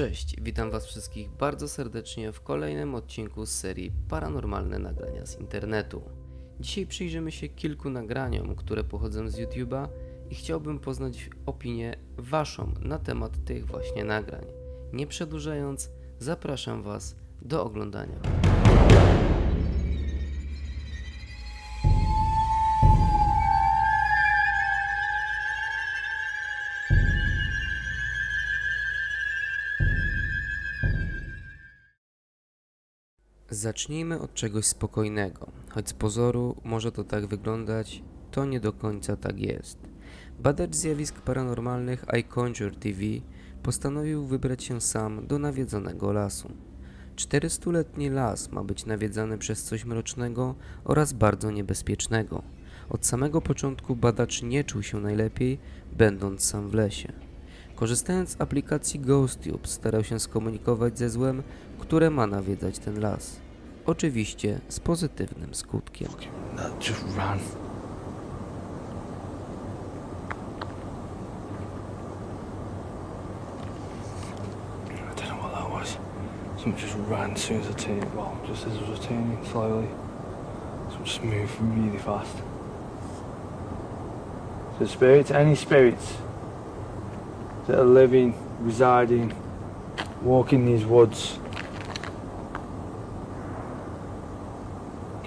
Cześć, witam Was wszystkich bardzo serdecznie w kolejnym odcinku z serii Paranormalne Nagrania z internetu. Dzisiaj przyjrzymy się kilku nagraniom, które pochodzą z YouTube'a i chciałbym poznać opinię Waszą na temat tych właśnie nagrań. Nie przedłużając, zapraszam Was do oglądania. Zacznijmy od czegoś spokojnego. Choć z pozoru może to tak wyglądać, to nie do końca tak jest. Badacz zjawisk paranormalnych iConjure TV postanowił wybrać się sam do nawiedzonego lasu. 400-letni las ma być nawiedzany przez coś mrocznego oraz bardzo niebezpiecznego. Od samego początku badacz nie czuł się najlepiej, będąc sam w lesie. Korzystając z aplikacji GhostTube starał się skomunikować ze złem, które ma nawiedzać ten las. Oczywiście z pozytywnym skutkiem. Just. I turned. Well, just as was turning slowly. Something just really fast. So spirits, any spirits that are living, residing, walking these woods.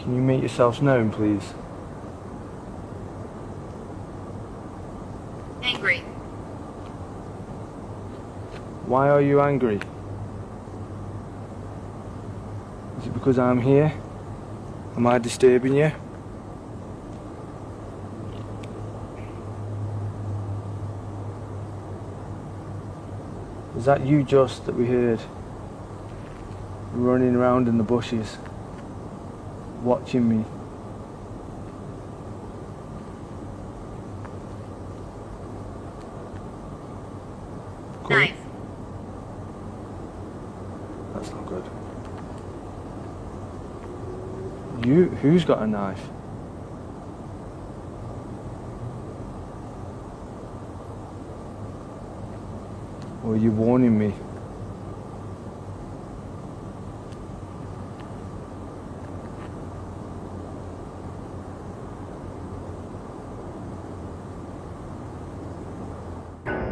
Can you make yourselves known, please? Angry. Why are you angry? Is it because I'm here? Am I disturbing you? Is that you, Just, that we heard running around in the bushes, watching me? Cool. Knife. That's not good. You, who's got a knife? Or are you warning me?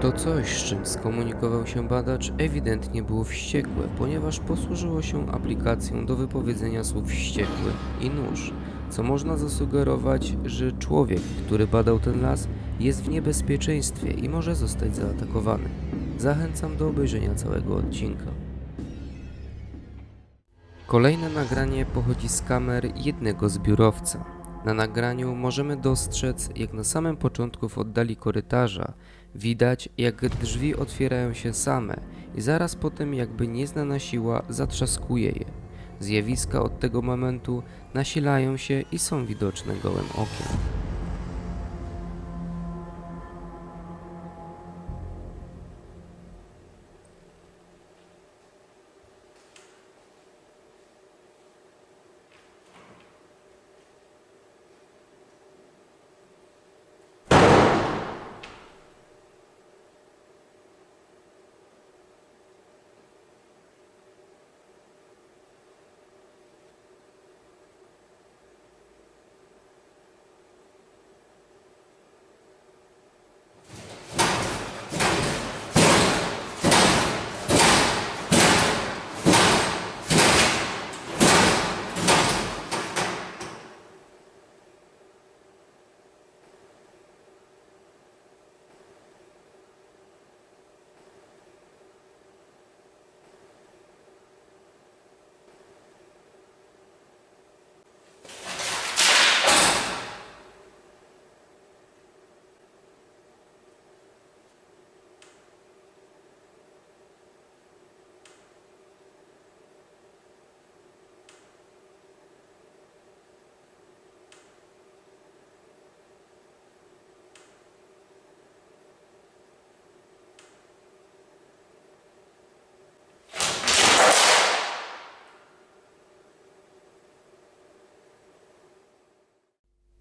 To coś, z czym skomunikował się badacz, ewidentnie było wściekłe, ponieważ posłużyło się aplikacją do wypowiedzenia słów wściekły i nóż, co można zasugerować, że człowiek, który badał ten las, jest w niebezpieczeństwie i może zostać zaatakowany. Zachęcam do obejrzenia całego odcinka. Kolejne nagranie pochodzi z kamer jednego zbiurowca. Na nagraniu możemy dostrzec, jak na samym początku w oddali korytarza widać, jak drzwi otwierają się same i zaraz potem, jakby nieznana siła zatrzaskuje je. Zjawiska od tego momentu nasilają się i są widoczne gołym okiem.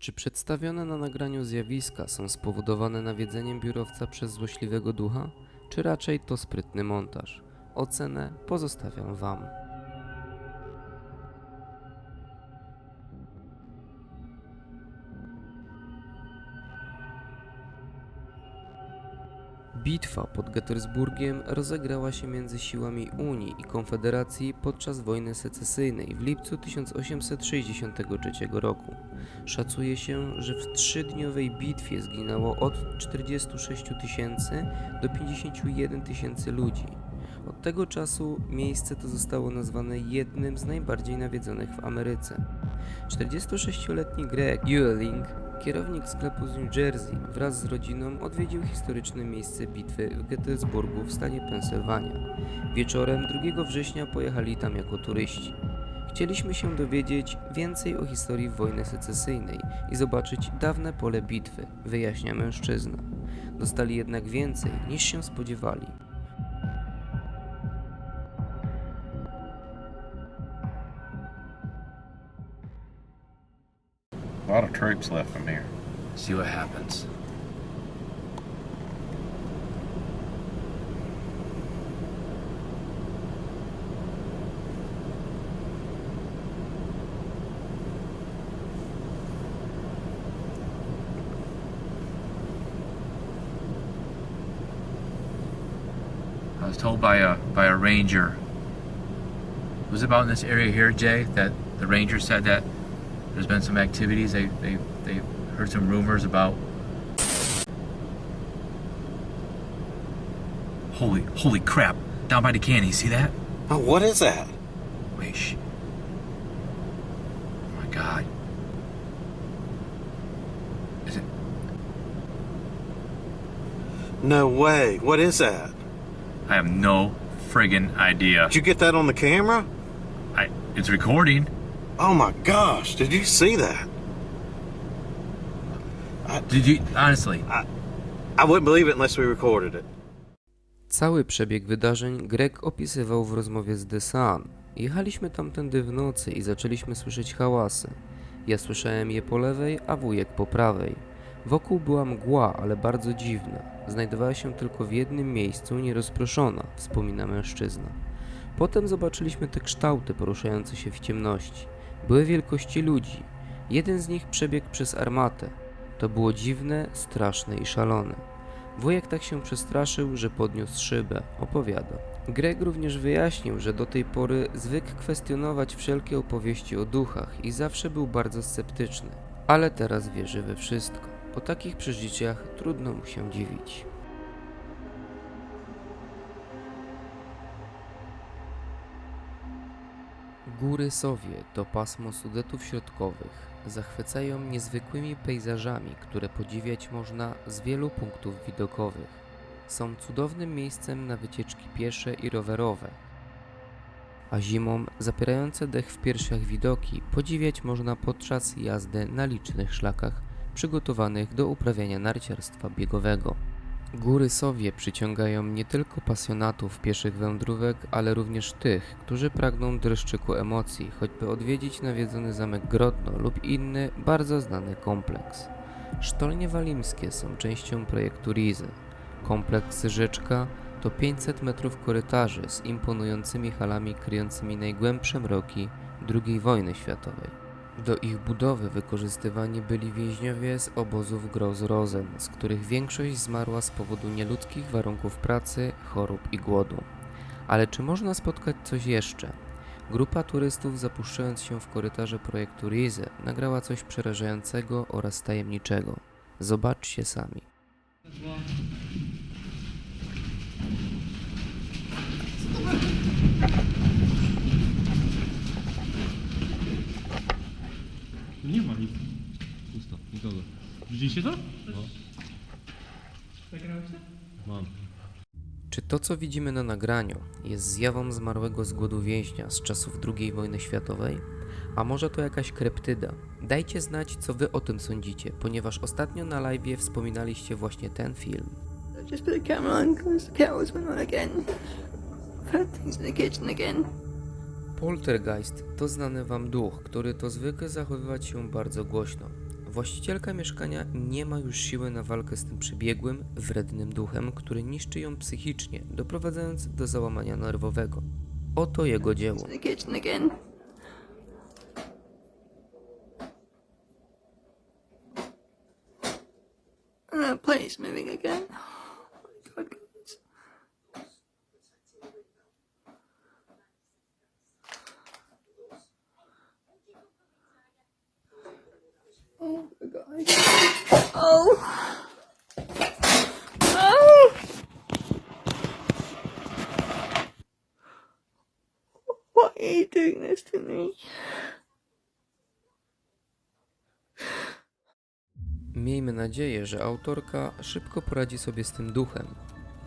Czy przedstawione na nagraniu zjawiska są spowodowane nawiedzeniem biurowca przez złośliwego ducha, czy raczej to sprytny montaż? Ocenę pozostawiam Wam. Bitwa pod Gettysburgiem rozegrała się między siłami Unii i Konfederacji podczas wojny secesyjnej w lipcu 1863 roku. Szacuje się, że w trzydniowej bitwie zginęło od 46 tysięcy do 51 tysięcy ludzi. Od tego czasu miejsce to zostało nazwane jednym z najbardziej nawiedzonych w Ameryce. 46-letni Greg Ewing, kierownik sklepu z New Jersey, wraz z rodziną odwiedził historyczne miejsce bitwy w Gettysburgu w stanie Pensylwania. Wieczorem 2 września pojechali tam jako turyści. Chcieliśmy się dowiedzieć więcej o historii wojny secesyjnej i zobaczyć dawne pole bitwy, wyjaśnia mężczyzna. Dostali jednak więcej niż się spodziewali. Lot of troops left from here. See what happens. I was told by a by a ranger. Was about in this area here, Jay, that the ranger said that there's been some activities. They they they heard some rumors about. Holy holy crap! Down by the canyon, you see that? Oh, what is that? Wait, shh. Oh my god. Is it? No way. What is that? I have no friggin' idea. Did you get that on the camera? I it's recording. Oh my gosh, did you see that? Did you honestly? I wouldn't believe it unless we recorded it. Cały przebieg wydarzeń Greg opisywał w rozmowie z The Sun. Jechaliśmy tamtędy w nocy i zaczęliśmy słyszeć hałasy. Ja słyszałem je po lewej, a wujek po prawej. Wokół była mgła, ale bardzo dziwna. Znajdowała się tylko w jednym miejscu, nierozproszona, wspomina mężczyzna. Potem zobaczyliśmy te kształty poruszające się w ciemności. Były wielkości ludzi. Jeden z nich przebiegł przez armatę. To było dziwne, straszne i szalone. Wujek tak się przestraszył, że podniósł szybę, opowiada. Greg również wyjaśnił, że do tej pory zwykł kwestionować wszelkie opowieści o duchach i zawsze był bardzo sceptyczny, ale teraz wierzy we wszystko. Po takich przeżyciach trudno mu się dziwić. Góry Sowie to pasmo Sudetów Środkowych. Zachwycają niezwykłymi pejzażami, które podziwiać można z wielu punktów widokowych. Są cudownym miejscem na wycieczki piesze i rowerowe. A zimą zapierające dech w piersiach widoki podziwiać można podczas jazdy na licznych szlakach przygotowanych do uprawiania narciarstwa biegowego. Góry Sowie przyciągają nie tylko pasjonatów pieszych wędrówek, ale również tych, którzy pragną dreszczyku emocji, choćby odwiedzić nawiedzony zamek Grodno lub inny, bardzo znany kompleks. Sztolnie walimskie są częścią projektu Rize. Kompleks Rzeczka to 500 metrów korytarzy z imponującymi halami kryjącymi najgłębsze mroki II wojny światowej. Do ich budowy wykorzystywani byli więźniowie z obozów Gross-Rosen, z których większość zmarła z powodu nieludzkich warunków pracy, chorób i głodu. Ale czy można spotkać coś jeszcze? Grupa turystów zapuszczając się w korytarze projektu Rize nagrała coś przerażającego oraz tajemniczego. Zobaczcie sami. Nie ma nic. Pusto, nikogo. Widzieliście to? No. Mam. Czy to, co widzimy na nagraniu, jest zjawą zmarłego z głodu więźnia z czasów II wojny światowej? A może to jakaś kreptyda? Dajcie znać, co wy o tym sądzicie, ponieważ ostatnio na live wspominaliście właśnie ten film. Just put the camera on because the kettle's went on again. Had things in the kitchen again. Poltergeist to znany wam duch, który to zwykle zachowywać się bardzo głośno. Właścicielka mieszkania nie ma już siły na walkę z tym przebiegłym, wrednym duchem, który niszczy ją psychicznie, doprowadzając do załamania nerwowego. Oto jego dzieło. that plate's moving again. Oh my God, guys. Oh my God. Oh. Oh. This to me? Miejmy nadzieję, że autorka szybko poradzi sobie z tym duchem,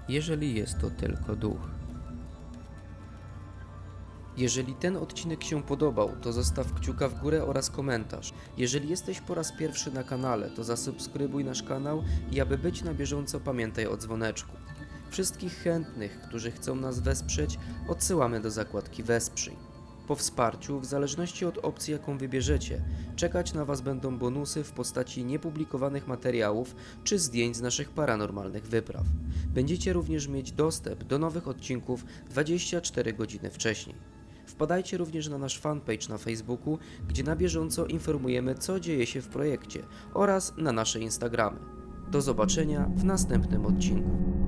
jeżeli jest to tylko duch. Jeżeli ten odcinek się podobał, to zostaw kciuka w górę oraz komentarz. Jeżeli jesteś po raz pierwszy na kanale, to zasubskrybuj nasz kanał i aby być na bieżąco pamiętaj o dzwoneczku. Wszystkich chętnych, którzy chcą nas wesprzeć, odsyłamy do zakładki Wesprzyj. Po wsparciu, w zależności od opcji jaką wybierzecie, czekać na Was będą bonusy w postaci niepublikowanych materiałów czy zdjęć z naszych paranormalnych wypraw. Będziecie również mieć dostęp do nowych odcinków 24 godziny wcześniej. Wpadajcie również na nasz fanpage na Facebooku, gdzie na bieżąco informujemy, co dzieje się w projekcie oraz na nasze Instagramy. Do zobaczenia w następnym odcinku.